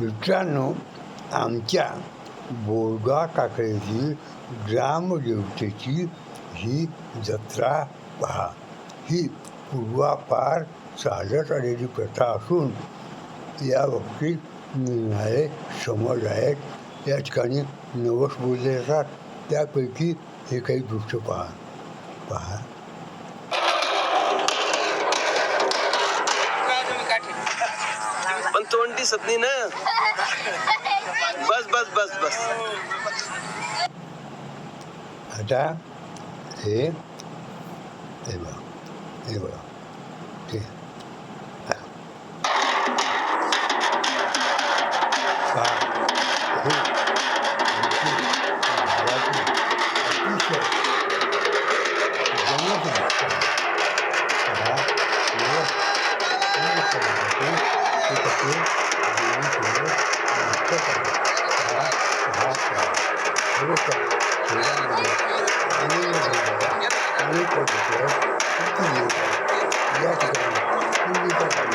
मित्रांनो आमच्या बोरगा काकड्याची ग्रामदेवतेची ही जत्रा पहा. ही पूर्वापार चालत आलेली प्रथा असून या बाबतीत मिळणारे समज आहेत या ठिकाणी नवस बोलले जातात. त्यापैकी हे काही दृश्य पहा. पहा. पण तोंड दिसत नाही ना. बस बस बस बस. आता हे बघा हे बघा. ठीक. पद्धतीवर या ठिकाणी पूर्वीच्या काळी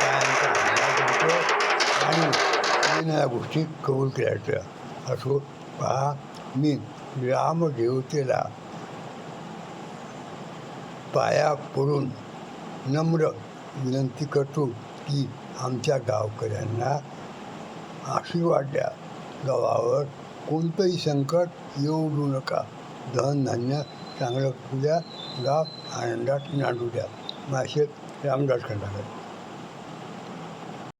गायांचा आणि येणाऱ्या गोष्टी कबूल केल्या असो पहा मी रामदेवतेला पाया पडून नम्र विनंती करतो. की आमच्या गावकऱ्यांना आशीर्वाद द्या गावावर कोणतंही संकट येऊ देऊ नका. धनधान्य चांगलं करू द्या गाव आनंदात नांदू द्या. मासे रामदास खंडाकर